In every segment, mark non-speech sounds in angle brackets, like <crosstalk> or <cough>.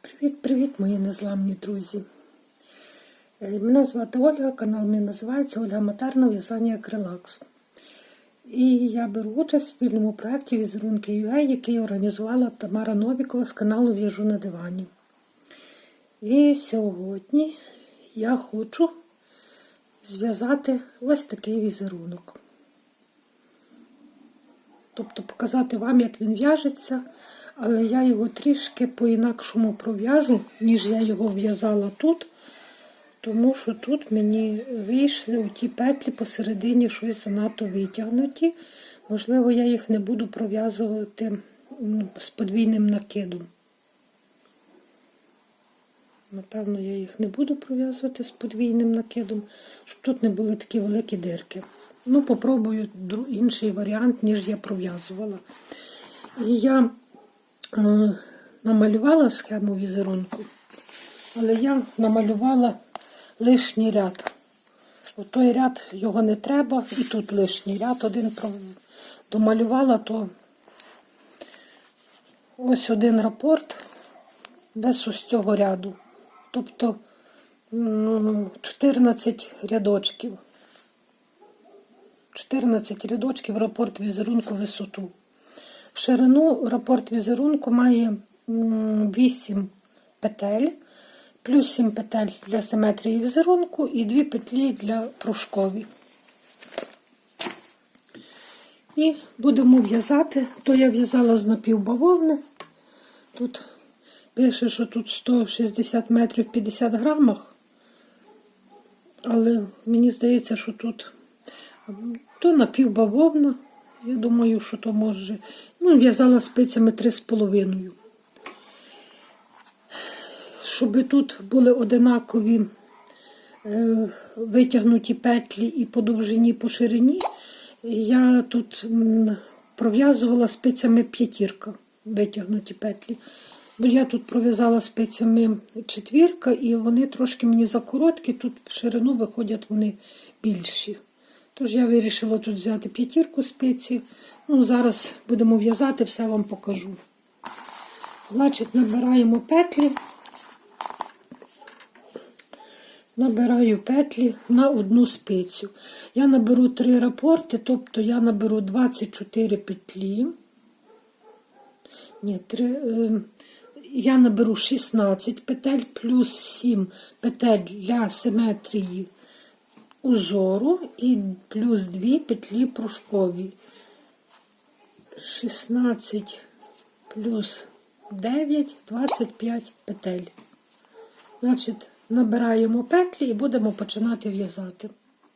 Привіт-привіт, мої незламні друзі. Е, Мене звати Ольга, канал мій називається Ольга Матерна в'язання Акрилакс. І я беру участь в спільному проєкті Візерунки UA, який організувала Тамара Новікова з каналу В'яжу на дивані. І сьогодні я хочу зв'язати ось такий візерунок. Тобто показати вам, як він в'яжеться, але я його трішки по-інакшому пров'яжу, ніж я його в'язала тут, тому що тут мені вийшли у ті петлі посередині щось занадто витягнуті. Можливо, я їх не буду пров'язувати з подвійним накидом. Напевно, я їх не буду пров'язувати з подвійним накидом, щоб тут не були такі великі дирки. Ну, попробую інший варіант, ніж я пров'язувала. І я намалювала схему візерунку, але я намалювала лишній ряд. О той ряд його не треба, і тут лишній ряд один домалювала, то ось один рапорт без ось цього ряду. Тобто 14 рядочків. 14 рядочків рапорт візерунку висоту. Ширину рапорт візерунку має 8 петель, плюс 7 петель для симетрії візерунку і 2 петлі для пружкові. І будемо в'язати, то я в'язала з напівбавовни. Тут пише, що тут 160 метрів 50 грамах. Але мені здається, що тут то напівбавовна. Я думаю, що то може. Ну, в'язала спицями 3,5. Щоб тут були одинакові е, витягнуті петлі і по довжині, по ширині, я тут пров'язувала спицями п'ятірка витягнуті петлі. Бо я тут пров'язала спицями четвірка, і вони трошки мені закороткі, тут в ширину виходять вони більші. Тож я вирішила тут взяти п'ятірку спиці. Ну, зараз будемо в'язати, все вам покажу. Значить, набираємо петлі. Набираю петлі на одну спицю. Я наберу три рапорти, тобто я наберу 24 петлі. Ні, три, е, я наберу 16 петель плюс 7 петель для симетрії узору і плюс 2 петлі пружкові. 16 плюс 9, 25 петель. Значить, набираємо петлі і будемо починати в'язати.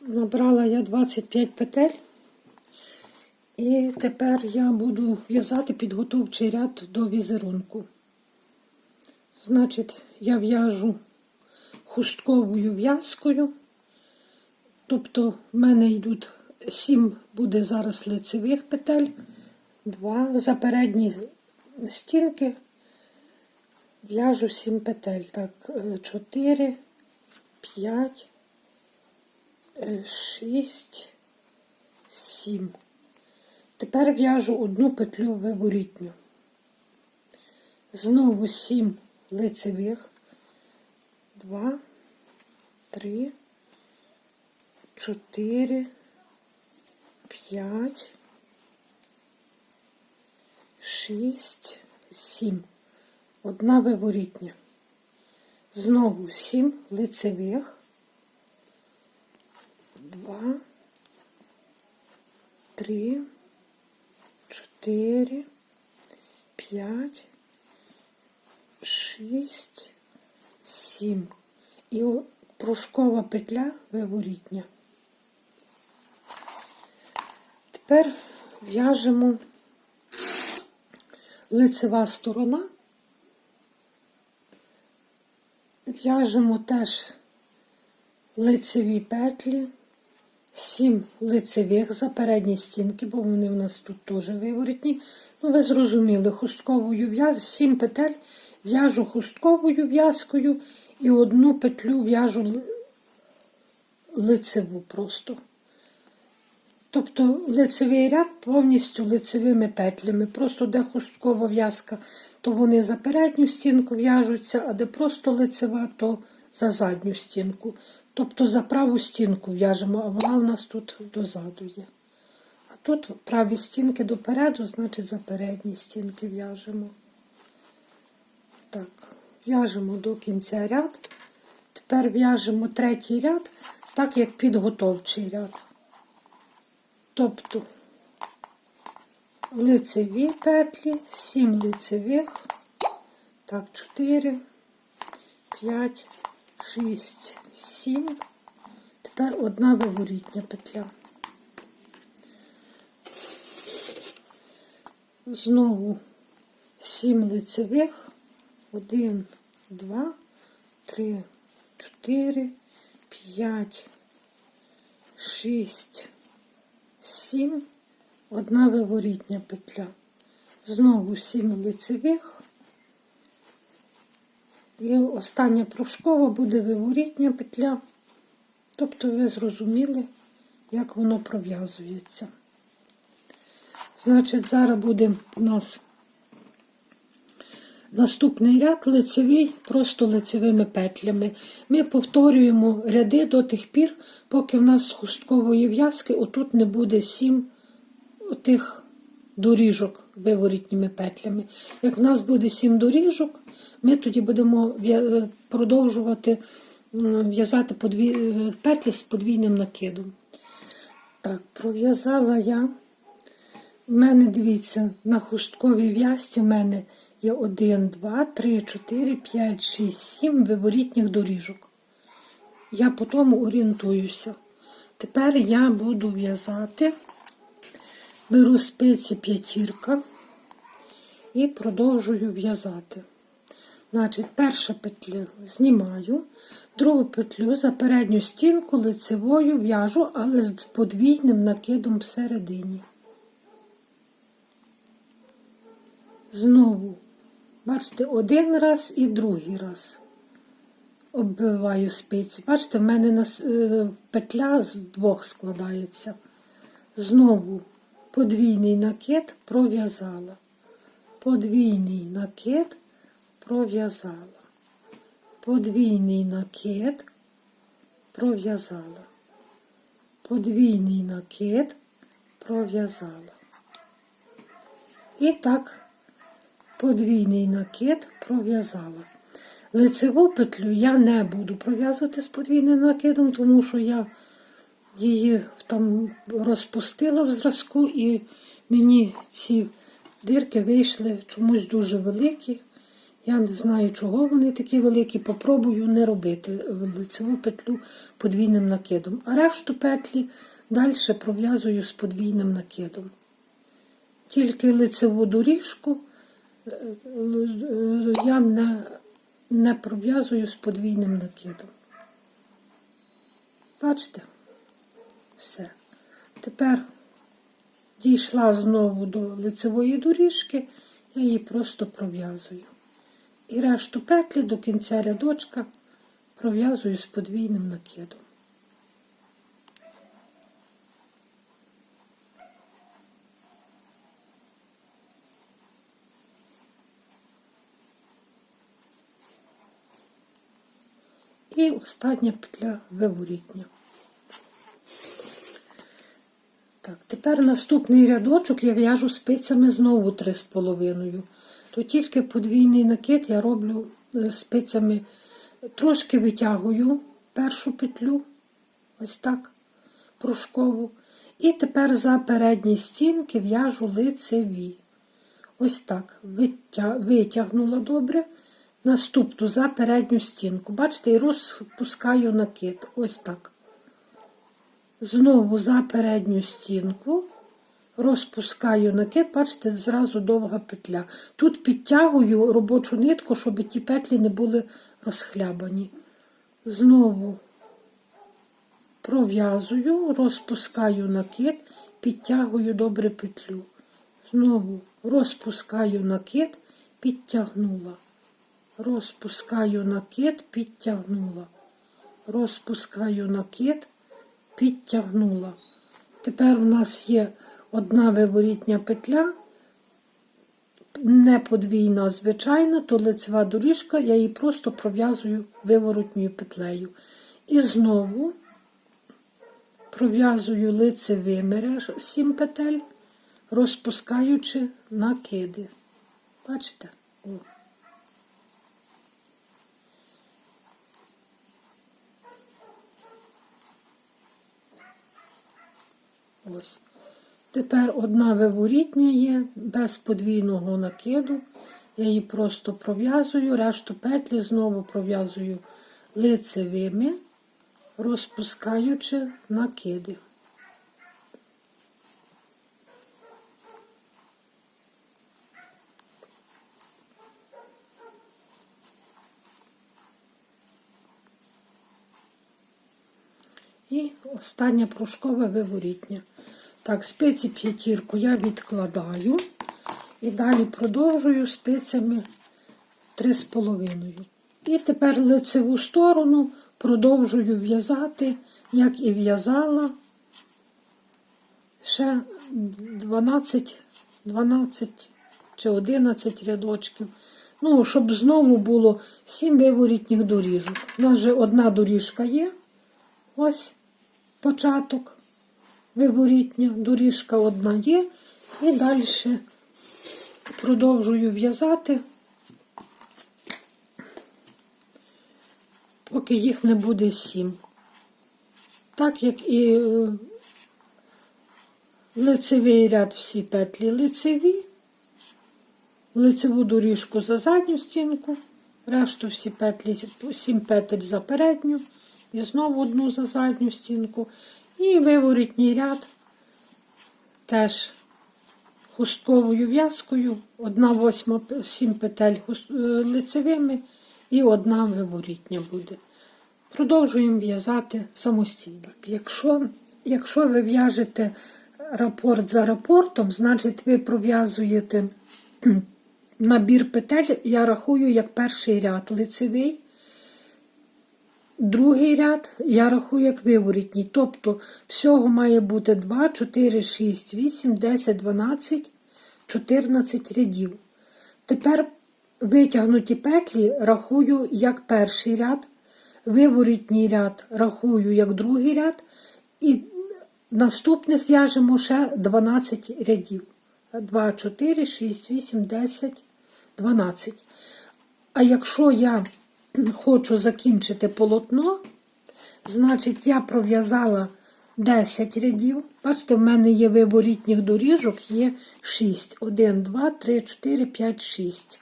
Набрала я 25 петель. І тепер я буду в'язати підготовчий ряд до візерунку. Значить, я в'яжу хустковою в'язкою. Тобто в мене йдуть 7 буде зараз лицевих петель, 2 за передні стінки в'яжу 7 петель. Так, 4, 5, 6, 7. Тепер в'яжу одну петлю виворітню. Знову 7 лицевих, 2, 3, 4, 5, 6, 7. Одна виворітня. Знову 7 лицевих, 2, 3, 4, 5, 6, 7. І пружкова петля виворітня. Тепер в'яжемо лицева сторона. В'яжемо теж лицеві петлі, 7 лицевих за передні стінки, бо вони в нас тут теж виворітні. Ну, ви зрозуміли, хустковою в'яз, 7 петель в'яжу хустковою в'язкою і одну петлю в'яжу лицеву просто. Тобто лицевий ряд повністю лицевими петлями. Просто де хусткова в'язка, то вони за передню стінку в'яжуться, а де просто лицева, то за задню стінку. Тобто за праву стінку в'яжемо, а вона в нас тут дозаду є. А тут праві стінки допереду, значить за передні стінки в'яжемо. Так, в'яжемо до кінця ряд. Тепер в'яжемо третій ряд, так як підготовчий ряд. Тобто лицеві петлі, 7 лицевих, так, 4, 5, 6, 7. Тепер одна виворітня петля. Знову 7 лицевих, 1, 2, 3, 4, 5, 6, 7, одна виворітня петля. Знову 7 лицевих. І остання прушкова буде виворітня петля. Тобто ви зрозуміли, як воно пров'язується. Значить, зараз буде у нас наступний ряд лицевий, просто лицевими петлями. Ми повторюємо ряди до тих пір, поки в нас хусткової в'язки отут не буде сім тих доріжок виворітніми петлями. Як в нас буде сім доріжок, ми тоді будемо е, продовжувати в'язати е, петлі з подвійним накидом. Так, пров'язала я. У мене, дивіться, на хустковій в'язці в мене є 1, 2, 3, 4, 5, 6, 7 виворітніх доріжок. Я по тому орієнтуюся. Тепер я буду в'язати, беру спиці п'ятірка і продовжую в'язати. Значить, перша петля знімаю, другу петлю за передню стінку лицевою в'яжу, але з подвійним накидом всередині. Знову, бачите, один раз і другий раз оббиваю спиці. Бачите, в мене е, петля з двох складається. Знову подвійний накид пров'язала. Подвійний накид пров'язала. Подвійний накид пров'язала. Подвійний накид пров'язала. І так подвійний накид пров'язала. Лицеву петлю я не буду пров'язувати з подвійним накидом, тому що я її там розпустила в зразку, і мені ці дирки вийшли чомусь дуже великі. Я не знаю, чого вони такі великі. Попробую не робити лицеву петлю подвійним накидом. А решту петлі далі пров'язую з подвійним накидом. Тільки лицеву доріжку я не, не пров'язую з подвійним накидом. Бачите? Все. Тепер дійшла знову до лицевої доріжки, я її просто пров'язую. І решту петлі до кінця рядочка пров'язую з подвійним накидом. І остання петля виворітня. Так, тепер наступний рядочок я в'яжу спицями знову 3,5. То тільки подвійний накид я роблю е, спицями, трошки витягую першу петлю, ось так, прошкову. І тепер за передні стінки в'яжу лицеві. Ось так. Витягнула добре. Наступну за передню стінку. Бачите, і розпускаю накид. Ось так. Знову за передню стінку розпускаю накид, бачите, зразу довга петля. Тут підтягую робочу нитку, щоб ті петлі не були розхлябані. Знову пров'язую, розпускаю накид, підтягую добре петлю. Знову розпускаю накид, підтягнула. Розпускаю накид, підтягнула. Розпускаю накид, підтягнула. Тепер у нас є одна виворітня петля, не подвійна, звичайна, то лицева доріжка, я її просто пров'язую виворотньою петлею. І знову пров'язую лицевими 7 петель, розпускаючи накиди. Бачите? О. Ось. Тепер одна виворітня є без подвійного накиду. Я її просто пров'язую, решту петлі знову пров'язую лицевими, розпускаючи накиди. І остання пружкове виворітня. Так, спиці п'ятірку я відкладаю і далі продовжую спицями 3,5. І тепер лицеву сторону продовжую в'язати, як і в'язала ще 12, 12 чи 11 рядочків. Ну, щоб знову було 7 виворітніх доріжок. У нас вже одна доріжка є. Ось початок виворітня, доріжка одна є, і далі продовжую в'язати, поки їх не буде сім. Так як і е, лицевий ряд всі петлі лицеві, лицеву доріжку за задню стінку, решту всі петлі, сім петель за передню, і знову одну за задню стінку. І виворітній ряд теж хустковою в'язкою, одна восьма сім петель е, лицевими і одна виворітня буде. Продовжуємо в'язати самостійно. Якщо, якщо ви в'яжете рапорт за рапортом, значить ви пров'язуєте <clears throat> набір петель, я рахую як перший ряд лицевий. Другий ряд я рахую як виворітній. Тобто всього має бути 2, 4, 6, 8, 10, 12, 14 рядів. Тепер витягнуті петлі рахую як перший ряд, виворітній ряд рахую як другий ряд, і наступних в'яжемо ще 12 рядів. 2, 4, 6, 8, 10, 12. А якщо я хочу закінчити полотно, значить я пров'язала 10 рядів. Бачите, в мене є виворітніх доріжок, є 6. 1, 2, 3, 4, 5, 6.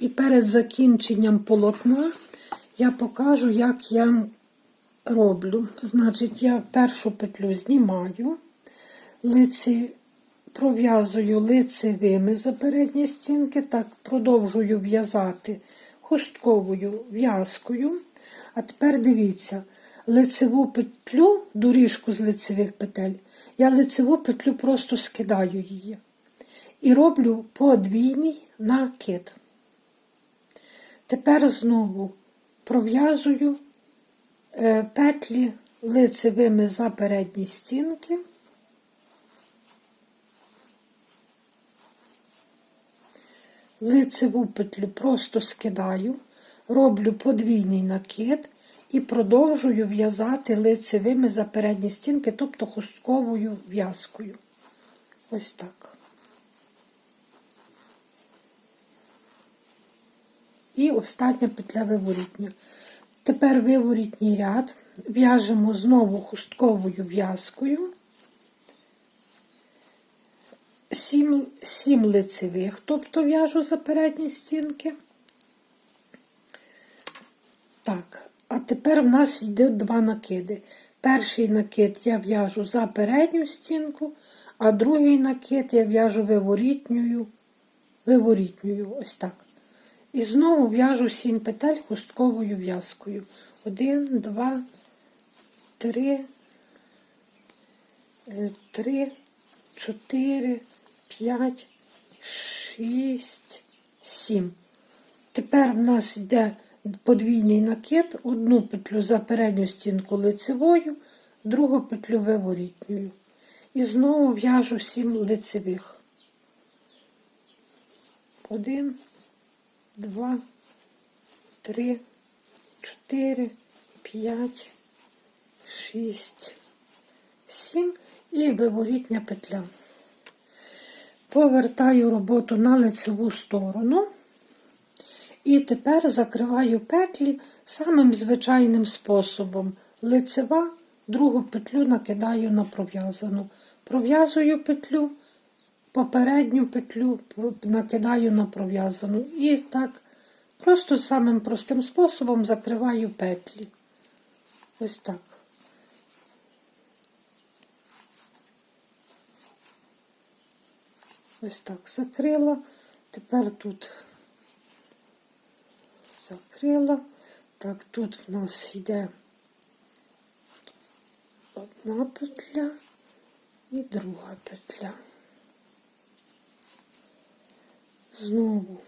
І перед закінченням полотна я покажу, як я роблю. Значить, я першу петлю знімаю, лиці пров'язую лицевими за передні стінки, так продовжую в'язати хустковою в'язкою. А тепер дивіться, лицеву петлю, доріжку з лицевих петель, я лицеву петлю просто скидаю її. І роблю подвійний накид. Тепер знову пров'язую е, петлі лицевими за передні стінки. Лицеву петлю просто скидаю, роблю подвійний накид і продовжую в'язати лицевими за передні стінки, тобто хустковою в'язкою. Ось так. І остання петля виворітня. Тепер виворітній ряд в'яжемо знову хустковою в'язкою. Сім, сім лицевих, тобто в'яжу за передні стінки. Так, а тепер в нас йде два накиди. Перший накид я в'яжу за передню стінку, а другий накид я в'яжу виворітньою, виворітньою, ось так. І знову в'яжу сім петель хустковою в'язкою. Один, два, три, е, три, чотири. 5, 6, 7. Тепер в нас йде подвійний накид, одну петлю за передню стінку лицевою, другу петлю виворітньою. І знову в'яжу 7 лицевих. Один, два, три, чотири, п'ять, шість, сім і виворітня петля. Повертаю роботу на лицеву сторону. І тепер закриваю петлі самим звичайним способом. Лицева, другу петлю накидаю на пров'язану. Пров'язую петлю, попередню петлю накидаю на пров'язану. І так просто самим простим способом закриваю петлі. Ось так. Ось так закрила. Тепер тут закрила. Так, тут в нас йде одна петля і друга петля. Знову.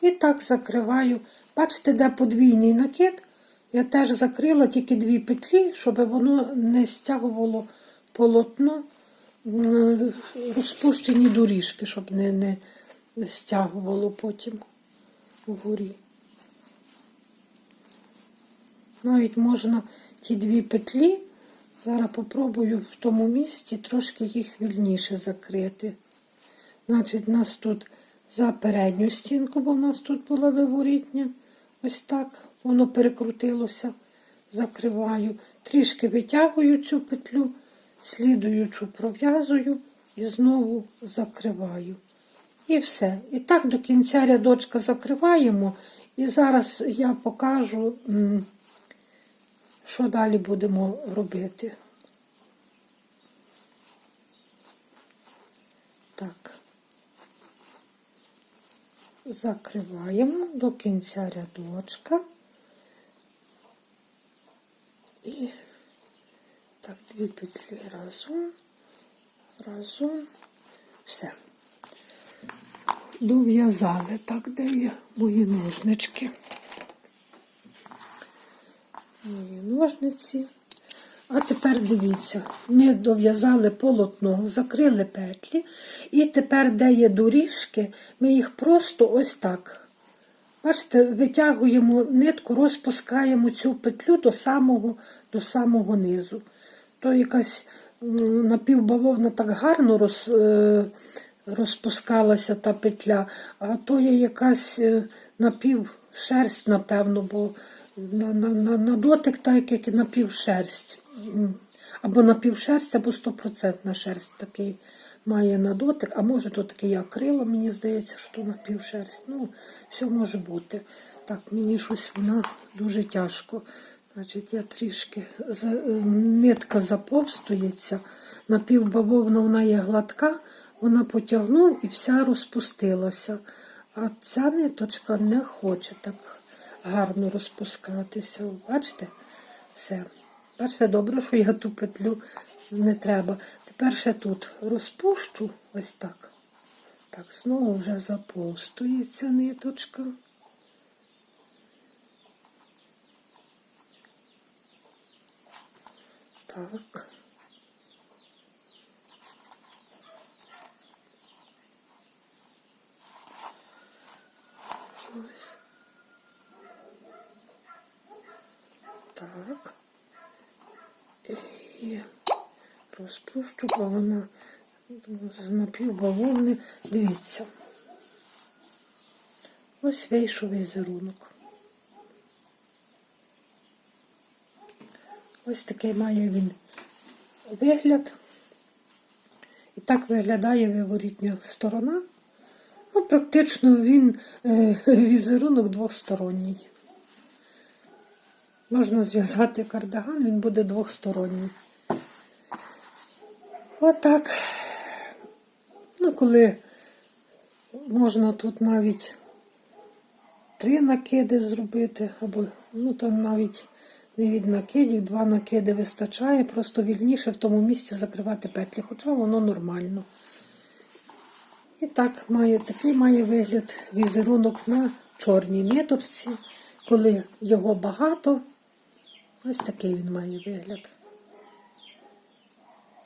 І так закриваю. Бачите, де подвійний накид. Я теж закрила тільки дві петлі, щоб воно не стягувало полотно розпущені доріжки, щоб не, не стягувало потім вгорі. Навіть можна ті дві петлі, зараз попробую в тому місці трошки їх вільніше закрити. Значить, у нас тут за передню стінку, бо в нас тут була виворітня. Ось так воно перекрутилося, закриваю. Трішки витягую цю петлю, слідуючу пров'язую і знову закриваю. І все. І так до кінця рядочка закриваємо. І зараз я покажу, що далі будемо робити. Так. Закриваємо до кінця рядочка. І так, дві петлі разом, разом, все. Дов'язали так, де є мої ножнички. Мої ножниці. А тепер дивіться, ми дов'язали полотно, закрили петлі, і тепер, де є доріжки, ми їх просто ось так. Бачите, витягуємо нитку, розпускаємо цю петлю до самого, до самого низу. То якась напівбавовна так гарно роз, е, розпускалася та петля, а то є якась е, напівшерсть, напевно, бо на, на, на, на дотик так, як і напівшерсть. Або напівшерсть, або стопроцентна шерсть такий має на дотик, а може то такий акрило, мені здається, що напівшерсть. Ну, все може бути. Так, мені щось вона дуже тяжко. Значить, я трішки е, нитка заповстується, напівбавовна вона є гладка, вона потягнув і вся розпустилася. А ця ниточка не хоче так гарно розпускатися. Бачите? Все. Бачите, добре, що я ту петлю не треба. Тепер ще тут розпущу ось так. Так, знову вже заповстується ниточка. Так. Так. І розпущу, бо вона з напівбавовни. Дивіться. Ось вийшов візерунок. Ось такий має він вигляд. І так виглядає виворітня сторона. Ну, практично він е, <laughs> візерунок двосторонній. Можна зв'язати кардиган, він буде двосторонній. Отак. Ну, коли можна тут навіть три накиди зробити, або ну то навіть не від накидів, два накиди вистачає, просто вільніше в тому місці закривати петлі, хоча воно нормально. І так має, такий має вигляд візерунок на чорній ниточці. Коли його багато, ось такий він має вигляд.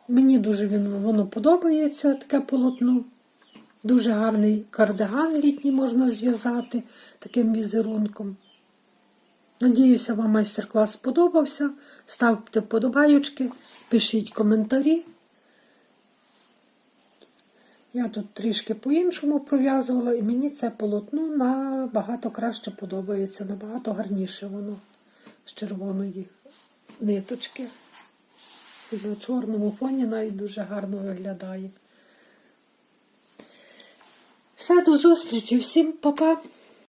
Мені дуже він, воно подобається, таке полотно. Дуже гарний кардиган літній можна зв'язати таким візерунком. Надіюся, вам майстер-клас сподобався. Ставте вподобайочки, пишіть коментарі. Я тут трішки по-іншому пров'язувала, і мені це полотно набагато краще подобається, набагато гарніше воно з червоної ниточки. І на чорному фоні навіть дуже гарно виглядає. Все, до зустрічі, всім па-па!